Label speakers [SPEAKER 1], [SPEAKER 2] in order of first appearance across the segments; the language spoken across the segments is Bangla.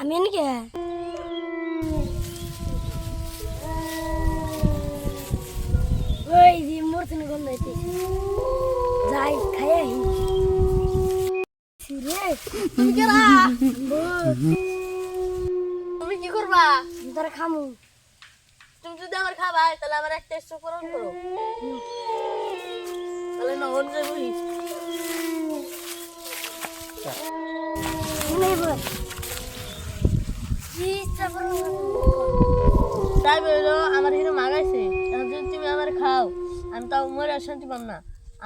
[SPEAKER 1] আমি এনেকে? ওই যে মরতেন গন্ধ হইতেছে। যাই খাই আহি। রে
[SPEAKER 2] তুমি কেরা তুমি কি করবা?
[SPEAKER 1] তোরা খামু।
[SPEAKER 2] তুমি যদি আমার খাবাই তাহলে আমার একটা পূরণ করো। তাহলে না
[SPEAKER 1] নেই ইচ্ছা করো
[SPEAKER 2] তাই বলল আমার হিরো মাগাইছে। এখন যদি তুমি আমার খাও আমি তাও মরে শান্তি পাম না।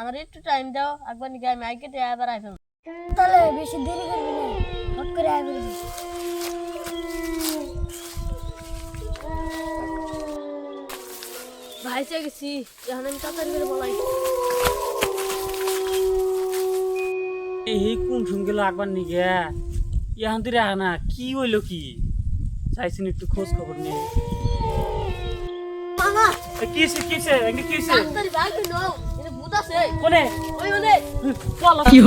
[SPEAKER 2] আমার একটু টাইম দাও একবার নিকে আমি আগে কেটে আবার আইফেল
[SPEAKER 1] তাহলে বেশি দেরি করবি না হট করে আয় বলবি
[SPEAKER 2] ভাইসে গেছি। এখন আমি তাড়াতাড়ি করে বলাই।
[SPEAKER 3] এই কোন একবার তুই রাখ না কি হইল কি? চাইছিন একটু খোঁজ খবর
[SPEAKER 2] নিয়ে।
[SPEAKER 3] কিসে কিসে এঙ্গে কিসে
[SPEAKER 2] তাড়াতাড়ি ভাগ নাও এটা ভূত আছে।
[SPEAKER 3] কোনে?
[SPEAKER 2] ওই মানে
[SPEAKER 3] চল কি